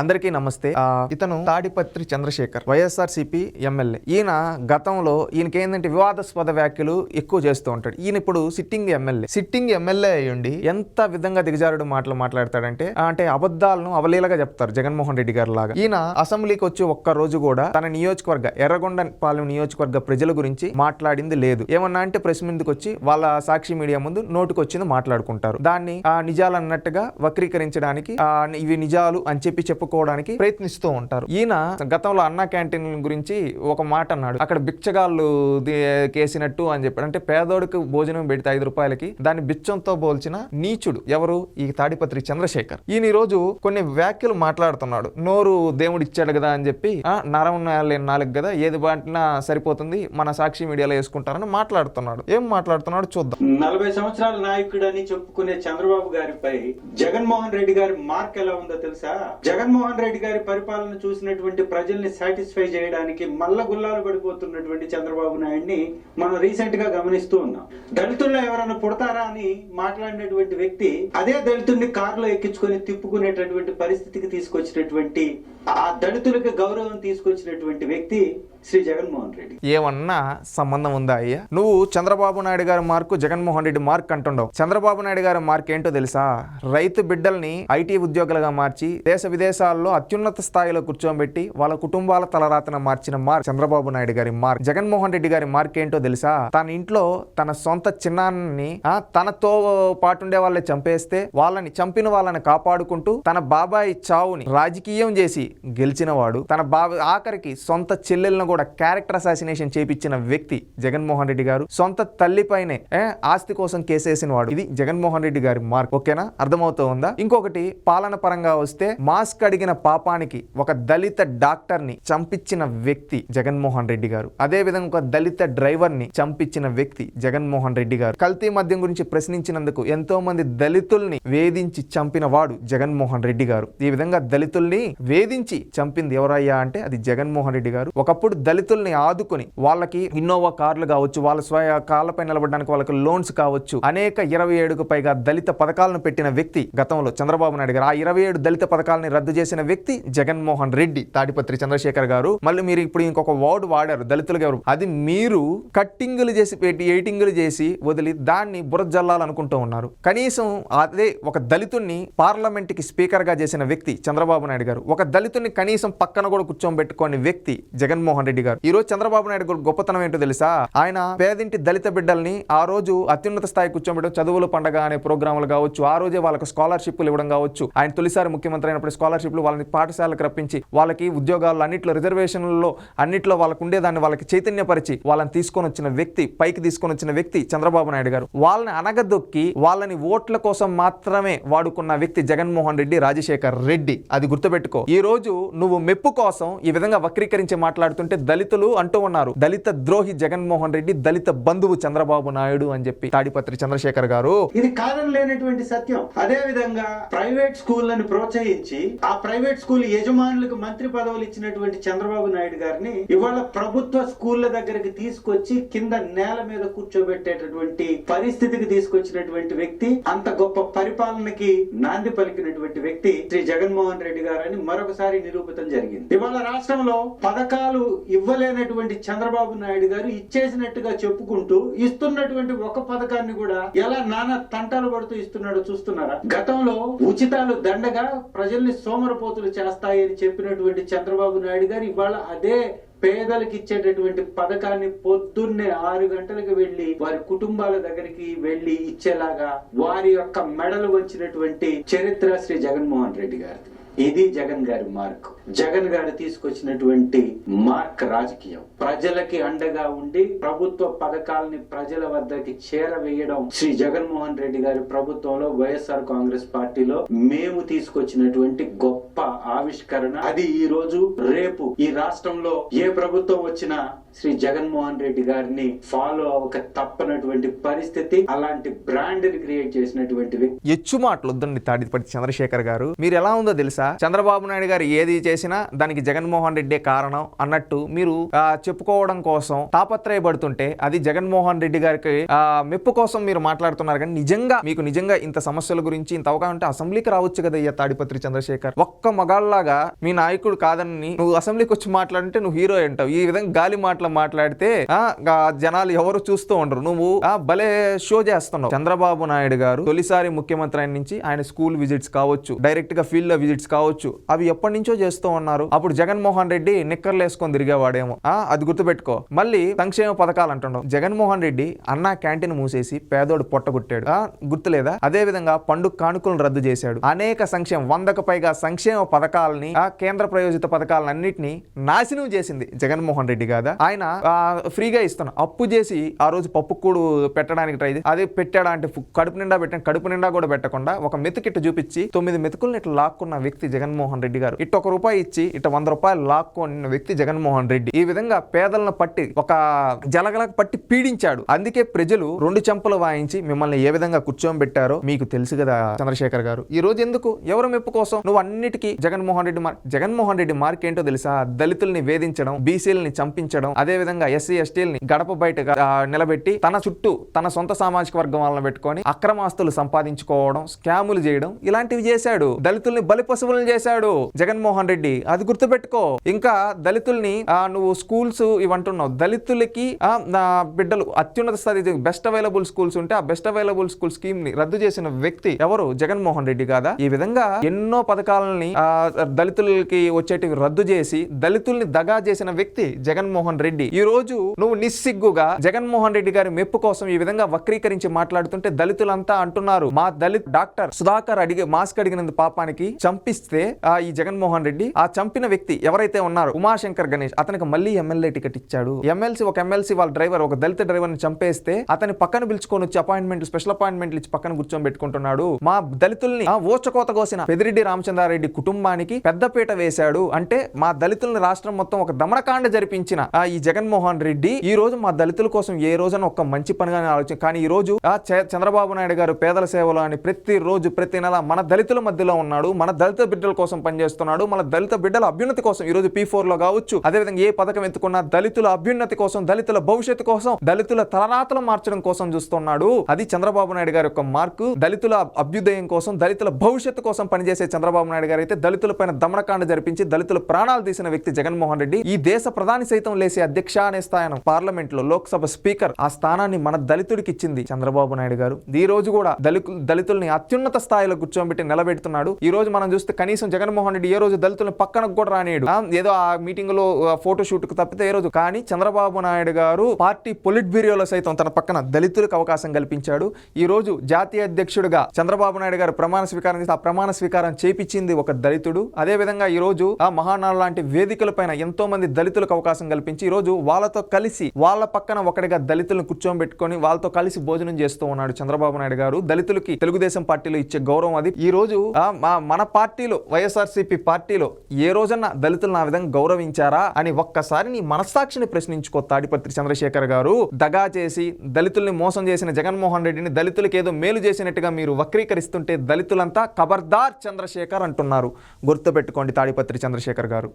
అందరికీ నమస్తే. ఇతను Tadipatri Chandrashekar YSR CP MLA. ఈయన గతంలో ఈయనకి ఏంటంటే వివాదాస్పద వ్యాఖ్యలు ఎక్కువ చేస్తూ ఉంటాడు. ఈయన ఇప్పుడు సిట్టింగ్ ఎమ్మెల్యే. సిట్టింగ్ ఎమ్మెల్యే అయ్యుండి ఎంత విధంగా దిగజారుడు మాటలు మాట్లాడతాడంటే అంటే అబద్ధాలను అవలీలగా చెప్తారు జగన్మోహన్ రెడ్డి గారు లాగా. ఈయన అసెంబ్లీకి వచ్చి ఒక్క రోజు కూడా తన నియోజకవర్గ ఎర్రగొండపాలెం నియోజకవర్గ ప్రజల గురించి మాట్లాడింది లేదు. ఏమన్నా అంటే ప్రెస్ ముందుకు వచ్చి వాళ్ళ సాక్షి మీడియా ముందు నోటుకొచ్చింది మాట్లాడుకుంటారు. దాన్ని ఆ నిజాలు అన్నట్టుగా వక్రీకరించడానికి ఇవి నిజాలు అని చెప్పి చెప్పుకోవడానికి ప్రయత్నిస్తూ ఉంటారు. ఈయన గతంలో అన్నా క్యాంటీన్ గురించి ఒక మాట అన్నాడు. అక్కడ బిచ్చగాళ్ళు కేసినట్టు అని చెప్పాడు. అంటే పేదోడికి భోజనం పెడితే ఐదు రూపాయలకి దాన్ని బిచ్చంతో పోల్చిన నీచుడు ఎవరు? ఈ తాడిపత్రి చంద్రశేఖర్. ఈయన రోజు కొన్ని వ్యాఖ్యలు మాట్లాడుతున్నాడు. నోరు దేవుడు ఇచ్చాడు కదా అని చెప్పి నరం లేని నాలుగు కదా ఏది బాటినా సరిపోతుంది మన సాక్షి మీడియాలో వేసుకుంటారని మాట్లాడుతున్నాడు. ఏం మాట్లాడుతున్నాడు చూద్దాం. నలభై సంవత్సరాల నాయకుడని చెప్పుకునే చంద్రబాబు గారిపై జగన్మోహన్ రెడ్డి గారి మార్క్ ఎలా ఉందో తెలుసా? జగన్మోహన్ రెడ్డి గారి పరిపాలన చూసినటువంటి ప్రజల్ని సాటిస్ఫై చేయడానికి మల్ల గుల్లాలు పడిపోతున్నటువంటి చంద్రబాబు నాయుడిని మనం రీసెంట్గా గమనిస్తూ ఉన్నాం. దళితుల్లో ఎవరైనా పుడతారా అని మాట్లాడినటువంటి వ్యక్తి అదే దళితుడిని కారులో ఎక్కించుకొని తిప్పుకునేటటువంటి పరిస్థితికి తీసుకొచ్చినటువంటి ఆ దళితులకు గౌరవం తీసుకొచ్చినటువంటి వ్యక్తి శ్రీ జగన్మోహన్ రెడ్డి. ఏమన్నా సంబంధం ఉందా అయ్యా? నువ్వు చంద్రబాబు నాయుడు గారి మార్కు జగన్మోహన్ రెడ్డి మార్క్ అంటుండవు. చంద్రబాబు నాయుడు గారి మార్క్ ఏంటో తెలుసా? రైతు బిడ్డల్ని ఐటీ ఉద్యోగులుగా మార్చి దేశ విదేశాల్లో అత్యున్నత స్థాయిలో కూర్చోబెట్టి వాళ్ళ కుటుంబాల తలరాతన మార్చిన మార్క్ చంద్రబాబు నాయుడు గారి మార్క్. జగన్మోహన్ రెడ్డి గారి మార్క్ ఏంటో తెలుసా? తన ఇంట్లో తన సొంత చిన్నాన్ని తనతో పాటుండే వాళ్ళని చంపేస్తే వాళ్ళని చంపిన వాళ్ళని కాపాడుకుంటూ తన బాబాయ్ చావుని రాజకీయం చేసి గెలిచిన వాడు తన బాబా ఆఖరికి సొంత చెల్లెలను కూడా క్యారెక్టర్ అసాసినేషన్ చేపించిన వ్యక్తి జగన్మోహన్ రెడ్డి గారు. సొంత తల్లిపైనే ఆస్తి కోసం కేసేసిన వాడు. ఇది జగన్మోహన్ రెడ్డి గారి మార్క్ ఓకేనా? అర్థమవుతూ ఉందా? ఇంకొకటి పాలన పరంగా వస్తే మాస్క్ అడిగిన పాపానికి ఒక దళిత డాక్టర్ని చంపించిన వ్యక్తి జగన్మోహన్ రెడ్డి గారు. అదే విధంగా ఒక దళిత డ్రైవర్ని చంపించిన వ్యక్తి జగన్మోహన్ రెడ్డి గారు. కల్తీ మద్యం గురించి ప్రశ్నించినందుకు ఎంతో మంది దళితుల్ని వేధించి చంపిన వాడు జగన్మోహన్ రెడ్డి గారు. ఈ విధంగా దళితుల్ని వేధించి చంపింది ఎవరయ్యా అంటే అది జగన్మోహన్ రెడ్డి గారు. ఒకప్పుడు దళితుల్ని ఆదుకొని వాళ్ళకి ఇన్నోవా కార్లు కావచ్చు వాళ్ళ స్వయ కాళ్ళపై నిలబడడానికి వాళ్ళకి లోన్స్ కావచ్చు. అనేక ఇరవై ఏడుకు పైగా దళిత పథకాలను పెట్టిన వ్యక్తి గతంలో చంద్రబాబు నాయుడు గారు. ఆ ఇరవై ఏడు దళిత పథకాలని రద్దు చేసిన వ్యక్తి జగన్మోహన్ రెడ్డి తాడిపత్రి చంద్రశేఖర్ గారు. మళ్ళీ మీరు ఇప్పుడు ఇంకొక వర్డ్ వాడారు దళితులకు ఎవరు? అది మీరు కట్టింగులు చేసి పెట్టి ఎయిటింగులు చేసి వదిలి దాన్ని బురజల్లాలనుకుంటూ ఉన్నారు. కనీసం అదే ఒక దళితుణ్ణి పార్లమెంట్కి స్పీకర్గా చేసిన వ్యక్తి చంద్రబాబు నాయుడు గారు. ఒక దళితుని కనీసం పక్కన కూడా కూర్చోబెట్టుకోని వ్యక్తి జగన్మోహన్ రెడ్డి గారు. ఈ రోజు చంద్రబాబు నాయుడు గొప్పతనం ఏంటో తెలుసా? ఆయన పేదింటి దళిత బిడ్డల్ని ఆ రోజు అత్యున్నత స్థాయి కూర్చోబెట్టడం చదువుల పండగ అనే ప్రోగ్రాములు కావచ్చు ఆ రోజే వాళ్ళకి స్కాలర్షిప్లు ఇవ్వడం కావచ్చు ఆయన తొలిసారి ముఖ్యమంత్రి అయినప్పుడు స్కాలర్షిప్లు వాళ్ళని పాఠశాలకు రప్పించి వాళ్ళకి ఉద్యోగాల్లో అన్నింటిలో రిజర్వేషన్లలో అన్నింటిలో వాళ్ళకు ఉండేదాన్ని వాళ్ళకి చైతన్యపరిచి వాళ్ళని తీసుకొని వచ్చిన వ్యక్తి పైకి తీసుకొని వచ్చిన వ్యక్తి చంద్రబాబు నాయుడు గారు. వాళ్ళని అనగదొక్కి వాళ్ళని ఓట్ల కోసం మాత్రమే వాడుకున్న వ్యక్తి జగన్మోహన్ రెడ్డి రాజశేఖర్ రెడ్డి. అది గుర్తుపెట్టుకో. ఈ రోజు నువ్వు మెప్పు కోసం ఈ విధంగా వక్రీకరించి మాట్లాడుతుంటే దళితులు అంటూ ఉన్నారు. దళిత ద్రోహి జగన్మోహన్ రెడ్డి దళిత బంధువు చంద్రబాబు నాయుడు అని చెప్పి తాడిపత్రి చంద్రశేఖర్ గారు. ఇది కారణం లేనటువంటి సత్యం. అదే విధంగా ప్రైవేట్ స్కూళ్ళను ప్రోత్సహించి ఆ ప్రైవేట్ స్కూల్ యజమానులకు మంత్రి పదవులు ఇచ్చినటువంటి చంద్రబాబు నాయుడు గారిని ఇవాళ ప్రభుత్వ స్కూళ్ళ దగ్గరికి తీసుకొచ్చి కింద నేల మీద కూర్చోబెట్టేటటువంటి పరిస్థితికి తీసుకొచ్చినటువంటి వ్యక్తి అంత గొప్ప పరిపాలనకి నాంది పలికినటువంటి వ్యక్తి శ్రీ జగన్మోహన్ రెడ్డి గారు అని మరొకసారి నిరూపితం జరిగింది. ఇవాళ రాష్ట్రంలో పథకాలు ఇవ్వలేనటువంటి చంద్రబాబు నాయుడు గారు ఇచ్చేసినట్టుగా చెప్పుకుంటూ ఇస్తున్నటువంటి ఒక పథకాన్ని కూడా ఎలా నానా తంటాలు పడుతూ ఇస్తున్నాడో చూస్తున్నారా? గతంలో ఉచితాలు దండగా ప్రజల్ని సోమరపోతులు చేస్తాయని చెప్పినటువంటి చంద్రబాబు నాయుడు గారు ఇవాళ అదే పేదలకు ఇచ్చేటటువంటి పథకాన్ని పొద్దున్నే ఆరు గంటలకు వెళ్ళి వారి కుటుంబాల దగ్గరికి వెళ్ళి ఇచ్చేలాగా వారి యొక్క మెడలు వచ్చినటువంటి చరిత్ర శ్రీ జగన్మోహన్ రెడ్డి గారిది. ఇది జగన్ గారి మార్క్. జగన్ గారు తీసుకొచ్చినటువంటి మార్క్ రాజకీయం. ప్రజలకి అండగా ఉండి ప్రభుత్వ పథకాలని ప్రజల వద్దకి చేరవేయడం శ్రీ జగన్మోహన్ రెడ్డి గారి ప్రభుత్వంలో వైఎస్ఆర్ కాంగ్రెస్ పార్టీలో మేము తీసుకొచ్చినటువంటి గొప్ప ఆవిష్కరణ. అది ఈ రోజు రేపు ఈ రాష్ట్రంలో ఏ ప్రభుత్వం వచ్చినా శ్రీ జగన్మోహన్ రెడ్డి గారిని ఫాలో అవ్వక తప్పనటువంటి పరిస్థితి అలాంటి బ్రాండ్ని క్రియేట్ చేసినటువంటి ఎచ్చు మాటలు వద్దండి తాడిపతి చంద్రశేఖర్ గారు. మీరు ఎలా ఉందో తెలుసా? చంద్రబాబు నాయుడు గారు ఏది చేసినా దానికి జగన్మోహన్ రెడ్డే కారణం అన్నట్టు మీరు చెప్పుకోవడం కోసం తాపత్రయపడుతుంటే అది జగన్మోహన్ రెడ్డి గారికి మెప్పు కోసం మీరు మాట్లాడుతున్నారు. కానీ నిజంగా మీకు నిజంగా ఇంత సమస్యల గురించి ఇంత అవగాహన ఉంటే అసెంబ్లీకి రావచ్చు కదా అయ్యా తాడిపత్రి చంద్రశేఖర్. ఒక్క మగాళ్ళలాగా మీ నాయకుడు కాదని నువ్వు అసెంబ్లీకి వచ్చి మాట్లాడుంటే నువ్వు హీరో అంటావు. ఈ విధంగా గాలి మాటలు మాట్లాడితే జనాలు ఎవరు చూస్తూ ఉండరు. నువ్వు ఆ, భలే షో చేస్తున్నావు. చంద్రబాబు నాయుడు గారు తొలిసారి ముఖ్యమంత్రి నుంచి ఆయన స్కూల్ విజిట్స్ కావచ్చు డైరెక్ట్గా ఫీల్డ్లో విజిట్స్ కావచ్చు. అవి ఎప్పటి నుంచో చేస్తూ ఉన్నారు. అప్పుడు జగన్మోహన్ రెడ్డి నిక్కర్లు వేసుకొని తిరిగేవాడేమో. ఆ, అది గుర్తుపెట్టుకో. మళ్ళీ సంక్షేమ పథకాలు అంటున్నావు జగన్మోహన్ రెడ్డి అన్నా క్యాంటీన్ మూసేసి పేదోడు పొట్టగొట్టాడు ఆ, గుర్తులేదా? అదే విధంగా పండుగ కానుకలను రద్దు చేశాడు. అనేక సంక్షేమ వందకు పైగా సంక్షేమ పథకాలని ఆ కేంద్ర ప్రయోజిత పథకాలన్నింటినీ నాశనం చేసింది జగన్మోహన్ రెడ్డి కాదా ఆయన ఫ్రీగా ఇస్తాను అప్పు చేసి ఆ రోజు పప్పు కూడు పెట్టడానికి ట్రై చేసి అదే పెట్టాడా అంటే కడుపు నిండా పెట్టాను. కడుపు నిండా కూడా పెట్టకుండా ఒక మెతుకిట్టు చూపించి తొమ్మిది మెతుకులను ఇట్లా లాక్కున్న వ్యక్తి జగన్మోహన్ రెడ్డి గారు. ఇటు ఒక రూపాయి ఇచ్చి ఇటు వంద రూపాయలు లాక్కొని వ్యక్తి జగన్మోహన్ రెడ్డి. ఈ విధంగా పేదలను పట్టి ఒక జలగలకు పట్టి పీడించాడు. అందుకే ప్రజలు రెండు చెంపలు వాయించి మిమ్మల్ని ఏ విధంగా కూర్చోబెట్టారో మీకు తెలుసు కదా చంద్రశేఖర్ గారు. ఈ రోజు ఎందుకు? ఎవరు మెప్పు కోసం? నువ్వు అన్నిటికీ జగన్మోహన్ రెడ్డి మార్క్ జగన్మోహన్ రెడ్డి మార్క్ ఏంటో తెలుసా? దళితుల్ని వేధించడం బీసీలని చంపించడం అదే విధంగా ఎస్సీ ఎస్టీలని గడప బయట నిలబెట్టి తన చుట్టూ తన సొంత సామాజిక వర్గం వాళ్ళని పెట్టుకొని అక్రమాస్తులు సంపాదించుకోవడం స్కాములు చేయడం ఇలాంటివి చేశాడు. దళితుల్ని బలి పశువులను చేశాడు జగన్మోహన్ రెడ్డి. అది గుర్తుపెట్టుకో. ఇంకా దళితుల్ని ఆ, నువ్వు స్కూల్స్ ఇవంటున్నావు. దళితులకి నా బిడ్డలు అత్యున్నత స్థాయి బెస్ట్ అవైలబుల్ స్కూల్స్ ఉంటే ఆ బెస్ట్ అవైలబుల్ స్కూల్ స్కీమ్ని రద్దు చేసిన వ్యక్తి ఎవరు? జగన్మోహన్ రెడ్డి కాదా? ఈ విధంగా ఎన్నో పథకాలని ఆ, దళితులకి వచ్చేటివి రద్దు చేసి దళితుల్ని దగా చేసిన వ్యక్తి జగన్మోహన్ రెడ్డి. ఈ రోజు నువ్వు నిస్సిగ్గుగా జగన్మోహన్ రెడ్డి గారి మెప్పు కోసం ఈ విధంగా వక్రీకరించి మాట్లాడుతుంటే దళితులంతా అంటున్నారు. మా దళిత్ డాక్టర్ సుధాకర్ అడిగే మాస్క్ అడిగినందు పాపానికి చంపిస్తే ఆ ఈ జగన్మోహన్ రెడ్డి ఆ చంపిన వ్యక్తి ఎవరైతే ఉన్నారో ఉమాశంకర్ గణేష్ అతనికి మళ్ళీ ఎమ్మెల్యే టికెట్ ఇచ్చాడు. ఎమ్మెల్సీ ఒక ఎమ్మెల్సీ వాళ్ళ డ్రైవర్ ఒక దళిత డ్రైవర్ని చంపేస్తే అతని పక్కన పిలుచుకొని వచ్చి అపాయింట్మెంట్ స్పెషల్ అపాయింట్మెంట్లు ఇచ్చి పక్కన కూర్చొని పెట్టుకుంటున్నాడు. మా దళితుల్ని ఆ ఓచకోత కోసిన పెదిరెడ్డి రామచంద్రారెడ్డి కుటుంబానికి పెద్దపీట వేశాడు. అంటే మా దళితుల్ని రాష్ట్రం మొత్తం ఒక దమనకాండ జరిపించిన ఆ ఈ జగన్మోహన్ రెడ్డి ఈ రోజు మా దళితుల కోసం ఏ రోజున ఒక మంచి పనిగానే ఆలోచన కానీ ఈ రోజు ఆ చ- చంద్రబాబు నాయుడు గారు పేదల సేవలు అని ప్రతి రోజు ప్రతి నెల మన దళితుల మధ్యలో ఉన్నాడు. మన దళిత బిడ్డల కోసం పనిచేస్తున్నాడు. మన దళిత బిడ్డల అభ్యున్నతి కోసం ఈ రోజు పీ ఫోర్లో కావచ్చు. అదేవిధంగా ఏ పథకం ఎత్తుకున్నా దళితుల అభ్యున్నతి కోసం దళితుల భవిష్యత్తు కోసం దళితుల తలనాతలు మార్చడం కోసం చూస్తున్నాడు. అది చంద్రబాబు నాయుడు గారి యొక్క మార్కు. దళితుల అభ్యుదయం కోసం దళితుల భవిష్యత్తు కోసం పనిచేసే చంద్రబాబు నాయుడు గారు అయితే దళితుల పైన దమనకాండ జరిపించి దళితుల ప్రాణాలు తీసిన వ్యక్తి జగన్మోహన్ రెడ్డి ఈ దేశ ప్రధాని సైతం లేసే అధ్యక్ష అనే స్థానం పార్లమెంట్లో లోక్సభ స్పీకర్ ఆ స్థానాన్ని మన దళితుడికి ఇచ్చింది చంద్రబాబు నాయుడు గారు. ఈ రోజు కూడా దళితు దళితుల్ని అత్యున్నత స్థాయిలో కూర్చోబెట్టి నిలబెడుతున్నాడు. ఈ రోజు మనం చూస్తే కనీసం జగన్మోహన్ రెడ్డి ఏ రోజు దళితులను పక్కన కూడా రానేడు ఏదో ఆ మీటింగ్లో ఫోటో షూట్కు తప్పితే ఏ రోజు. కానీ చంద్రబాబు నాయుడు గారు పార్టీ పొలిట్ బ్యూరోలో సైతం తన పక్కన దళితులకు అవకాశం కల్పించాడు. ఈ రోజు జాతీయ అధ్యక్షుడిగా చంద్రబాబు నాయుడు గారు ప్రమాణ స్వీకారం చేసి ఆ ప్రమాణ స్వీకారం చేపించింది ఒక దళితుడు. అదే విధంగా ఈ రోజు ఆ మహానాడు లాంటి వేదికల పైన ఎంతో మంది దళితులకు అవకాశం కల్పించి ఈ రోజు వాళ్ళతో కలిసి వాళ్ళ పక్కన ఒకటిగా దళితులను కూర్చోబెట్టుకొని వాళ్ళతో కలిసి భోజనం చేస్తూ ఉన్నాడు చంద్రబాబు నాయుడు గారు. దళితులకి తెలుగుదేశం పార్టీలో ఇచ్చే గౌరవం అది. ఈ రోజు మన పార్టీ పార్టీలో వైఎస్ఆర్సీపీ పార్టీలో ఏ రోజన్నా దళితులను ఆ విధంగా గౌరవించారా అని ఒక్కసారి నీ మనస్సాక్షిని ప్రశ్నించుకో తాడిపత్రి చంద్రశేఖర్ గారు. దగా చేసి దళితుల్ని మోసం చేసిన జగన్మోహన్ రెడ్డిని దళితులకు ఏదో మేలు చేసినట్టుగా మీరు వక్రీకరిస్తుంటే దళితులంతా ఖబర్దార్ చంద్రశేఖర్ అంటున్నారు. గుర్తుపెట్టుకోండి తాడిపత్రి చంద్రశేఖర్ గారు.